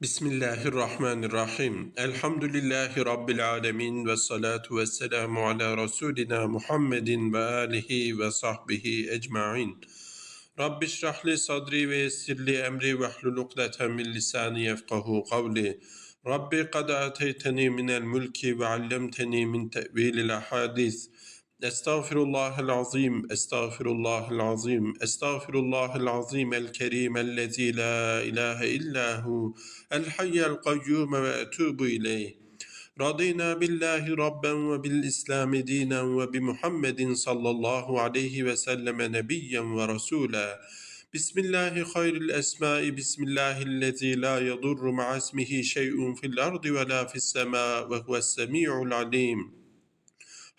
بسم الله الرحمن الرحيم الحمد لله رب العالمين والصلاة والسلام على رسولنا محمد وآله وصحبه أجمعين رب اشرح لي صدري ويسر لي أمري واحلل عقدة من لساني يفقه قولي رب قد آتيتني من الملك وعلمتني من تأويل الأحاديث أستغفر الله العظيم أستغفر الله العظيم أستغفر الله العظيم الكريم الذي لا إله إلا هو الحي القيوم وأتوب إليه. رضينا بالله ربا وبالإسلام دينا وبمحمد صلى الله عليه وسلم نبيا ورسولا. بسم الله خير الأسماء بسم الله الذي لا يضر مع اسمه شيء في الأرض ولا في السماء وهو السميع العليم.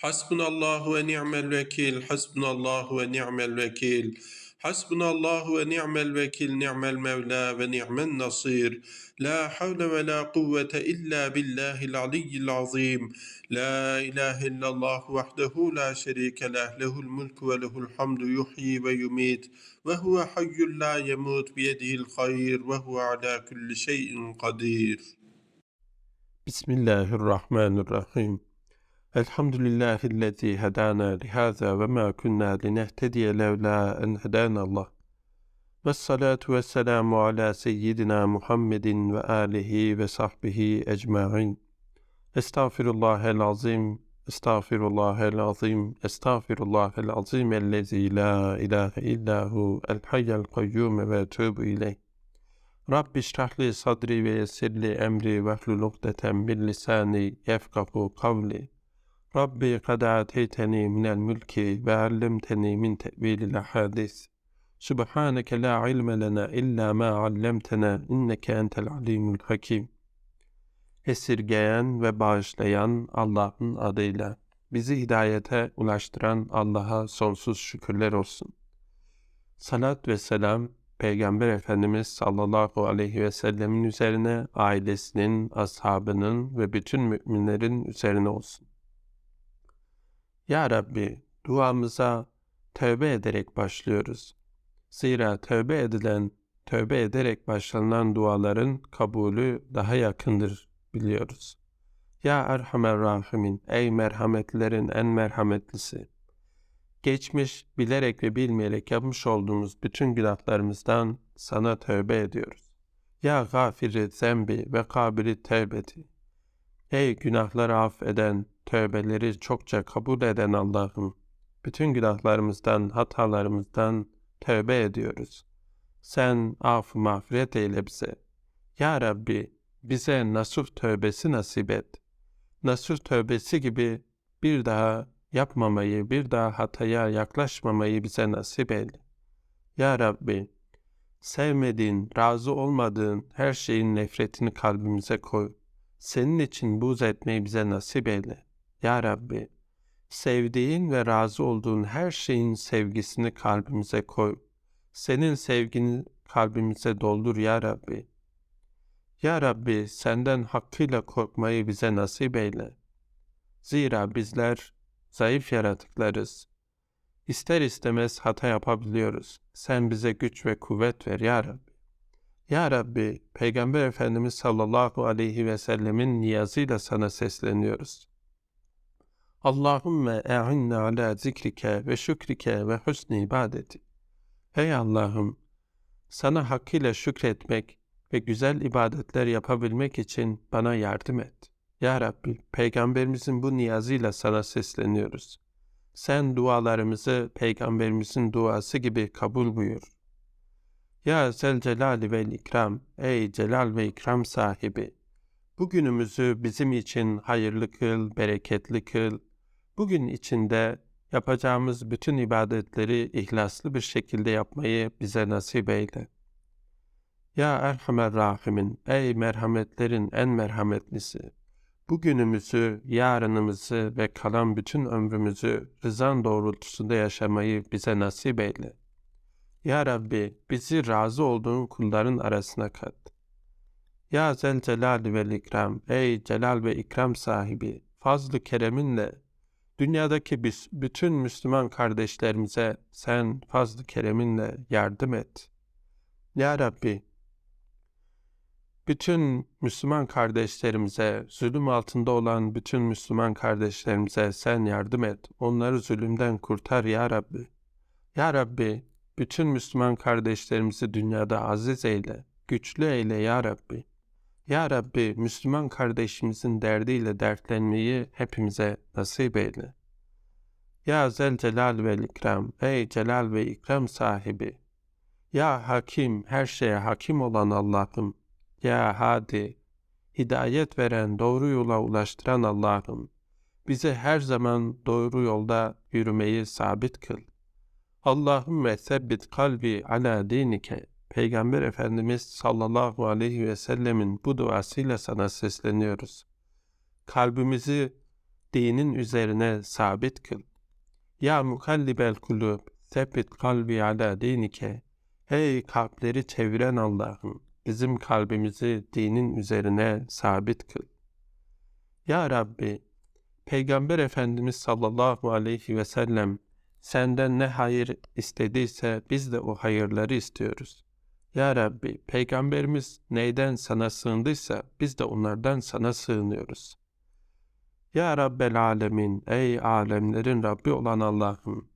حسبنا الله ونعم الوكيل حسبنا الله ونعم الوكيل حسبنا الله ونعم الوكيل نعم المولى ونعم النصير. لا حول ولا قوة إلا بالله العلي العظيم. لا إله إلا الله وحده لا شريك له له الملك وله الحمد يحيي ويميت وهو حي لا يموت بيده الخير وهو على كل شيء قدير. بسم الله الرحمن الرحيم. الحمد لله الذي هدانا لهذا وما كنا لنهتدي لولا أن هدانا الله. والصلاة والسلام على سيدنا محمد وآله وصحبه أجمعين. استغفر الله العظيم استغفر الله العظيم استغفر الله العظيم الذي لا إله إلا هو الحي القيوم وأتوب إليه. رب اشرح لي صدري ويسر لي أمري واحلل عقدة من لساني يفقه قولي. Rabbi kad ateyteni minel mülki ve allemteni min tevilil ahadis. Subhaneke la ilme lena illa ma allemtena inneke entel alimul hakim. Esirgeyen ve bağışlayan Allah'ın adıyla bizi hidayete ulaştıran Allah'a sonsuz şükürler olsun. Salat ve selam Peygamber Efendimiz sallallahu aleyhi ve sellemin üzerine, ailesinin, ashabının ve bütün müminlerin üzerine olsun. Ya Rabbi, duamıza tövbe ederek başlıyoruz. Zira tövbe edilen, tövbe ederek başlanan duaların kabulü daha yakındır biliyoruz. Ya Erhamer Rahimin, ey merhametlerin en merhametlisi. Geçmiş, bilerek ve bilmeyerek yapmış olduğumuz bütün günahlarımızdan sana tövbe ediyoruz. Ya gafiri zembi ve kabili tevbeti. Ey günahları affeden, tövbeleri çokça kabul eden Allah'ım, bütün günahlarımızdan, hatalarımızdan tövbe ediyoruz. Sen af mağfiret eyle bize. Ya Rabbi, bize nasuh tövbesi nasip et. Nasuh tövbesi gibi bir daha yapmamayı, bir daha hataya yaklaşmamayı bize nasip eyle. Ya Rabbi, sevmediğin, razı olmadığın her şeyin nefretini kalbimize koy. Senin için buz etmeyi bize nasip eyle. Ya Rabbi, sevdiğin ve razı olduğun her şeyin sevgisini kalbimize koy. Senin sevgini kalbimize doldur ya Rabbi. Ya Rabbi senden hakkıyla korkmayı bize nasip eyle. Zira bizler zayıf yaratıklarız. İster istemez hata yapabiliyoruz. Sen bize güç ve kuvvet ver ya Rabbi. Ya Rabbi, Peygamber Efendimiz sallallahu aleyhi ve sellemin niyazıyla sana sesleniyoruz. Allahümme e'inne ala zikrike ve şükrike ve husni ibadeti. Ey Allah'ım, sana hakkıyla şükretmek ve güzel ibadetler yapabilmek için bana yardım et. Ya Rabbi, Peygamberimizin bu niyazıyla sana sesleniyoruz. Sen dualarımızı Peygamberimizin duası gibi kabul buyur. Ya Zel Celali ve İkram, ey Celal ve İkram sahibi, bugünümüzü bizim için hayırlı kıl, bereketli kıl, bugün içinde yapacağımız bütün ibadetleri ihlaslı bir şekilde yapmayı bize nasip eyle. Ya Erhamer Rahimin, ey merhametlerin en merhametlisi, bugünümüzü, yarınımızı ve kalan bütün ömrümüzü rızan doğrultusunda yaşamayı bize nasip eyle. Ya Rabbi bizi razı olduğun kulların arasına kat. Ya Zel Celal ve İkram, ey celal ve ikram sahibi, fazlı kereminle dünyadaki biz, bütün Müslüman kardeşlerimize sen fazlı kereminle yardım et. Ya Rabbi, bütün Müslüman kardeşlerimize, zulüm altında olan bütün Müslüman kardeşlerimize sen yardım et. Onları zulümden kurtar ya Rabbi. Ya Rabbi, bütün Müslüman kardeşlerimizi dünyada aziz eyle, güçlü eyle ya Rabbi. Ya Rabbi, Müslüman kardeşimizin derdiyle dertlenmeyi hepimize nasip eyle. Ya Zel Celal ve İkram, ey Celal ve İkram sahibi. Ya Hakim, her şeye hakim olan Allah'ım. Ya Hadi, hidayet veren, doğru yola ulaştıran Allah'ım. Bize her zaman doğru yolda yürümeyi sabit kıl. Allahümme sebbit kalbi ala dinike. Peygamber Efendimiz sallallahu aleyhi ve sellemin bu duasıyla sana sesleniyoruz. Kalbimizi dinin üzerine sabit kıl. Ya mukallibel kulub, sebbit kalbi ala dinike. Hey kalpleri çeviren Allah'ım, bizim kalbimizi dinin üzerine sabit kıl. Ya Rabbi, Peygamber Efendimiz sallallahu aleyhi ve sellem senden ne hayır istediyse biz de o hayırları istiyoruz. Ya Rabbi, Peygamberimiz neyden sana sığındıysa biz de onlardan sana sığınıyoruz. Ya Rabbel Alemin, ey alemlerin Rabbi olan Allah'ım,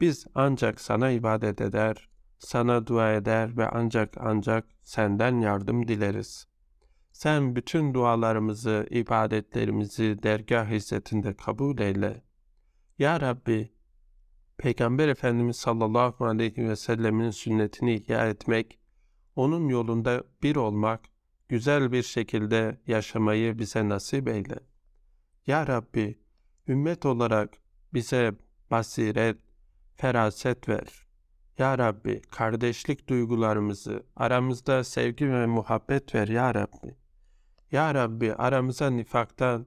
biz ancak sana ibadet eder, sana dua eder ve ancak ancak senden yardım dileriz. Sen bütün dualarımızı, ibadetlerimizi dergah hizmetinde kabul eyle. Ya Rabbi, Peygamber Efendimiz sallallahu aleyhi ve sellemin sünnetini ihya etmek, onun yolunda bir olmak, güzel bir şekilde yaşamayı bize nasip eyle. Ya Rabbi, ümmet olarak bize basiret, feraset ver. Ya Rabbi, kardeşlik duygularımızı, aramızda sevgi ve muhabbet ver Ya Rabbi. Ya Rabbi, aramıza nifaktan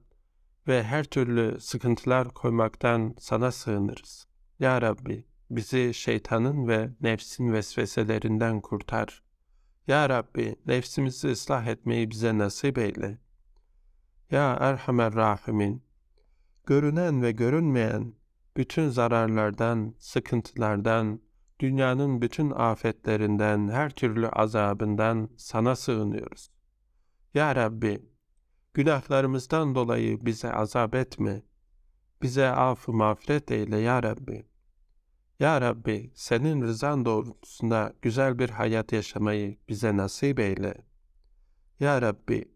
ve her türlü sıkıntılar koymaktan sana sığınırız. Ya Rabbi, bizi şeytanın ve nefsin vesveselerinden kurtar. Ya Rabbi, nefsimizi ıslah etmeyi bize nasip eyle. Ya Erhamer Rahimin, görünen ve görünmeyen bütün zararlardan, sıkıntılardan, dünyanın bütün afetlerinden, her türlü azabından sana sığınıyoruz. Ya Rabbi, günahlarımızdan dolayı bize azap etme. Bize af mağfiret eyle ya Rabbi. Ya Rabbi, senin rızan doğrultusunda güzel bir hayat yaşamayı bize nasip eyle. Ya Rabbi,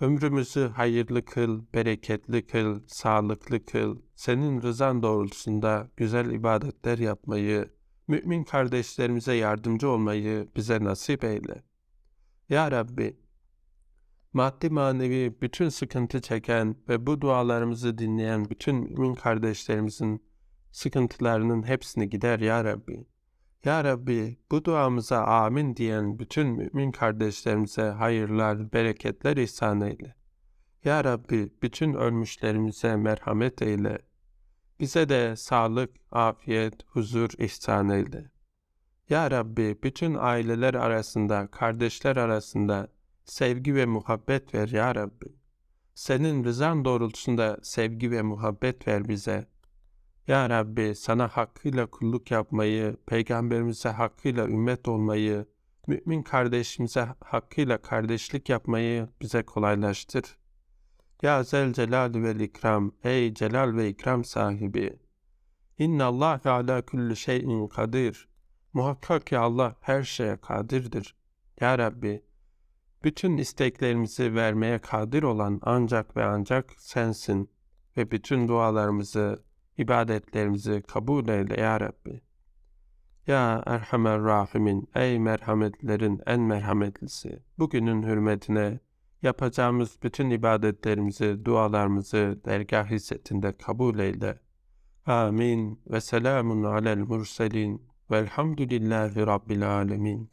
ömrümüzü hayırlı kıl, bereketli kıl, sağlıklı kıl, senin rızan doğrultusunda güzel ibadetler yapmayı, mümin kardeşlerimize yardımcı olmayı bize nasip eyle. Ya Rabbi, maddi manevi bütün sıkıntı çeken ve bu dualarımızı dinleyen bütün mümin kardeşlerimizin sıkıntılarının hepsini gider ya Rabbi. Ya Rabbi bu duamıza amin diyen bütün mümin kardeşlerimize hayırlar, bereketler ihsan eyle. Ya Rabbi bütün ölmüşlerimize merhamet eyle. Bize de sağlık, afiyet, huzur ihsan eyle. Ya Rabbi bütün aileler arasında, kardeşler arasında sevgi ve muhabbet ver ya Rabbi. Senin rızan doğrultusunda sevgi ve muhabbet ver bize. Ya Rabbi sana hakkıyla kulluk yapmayı, peygamberimize hakkıyla ümmet olmayı, mümin kardeşimize hakkıyla kardeşlik yapmayı bize kolaylaştır. Ya Zel Celal ve İkram, ey Celal ve İkram sahibi. İnna Allah ala kulli şeyin kadir. Muhakkak ki Allah her şeye kadirdir. Ya Rabbi, bütün isteklerimizi vermeye kadir olan ancak ve ancak sensin ve bütün dualarımızı, ibadetlerimizi kabul eyle ya Rabbi. Ya Erhamer Rahimin, ey merhametlerin en merhametlisi, bugünün hürmetine yapacağımız bütün ibadetlerimizi, dualarımızı dergah hizmetinde kabul eyle. Amin ve selamun alel murselin velhamdülillahi rabbil alemin.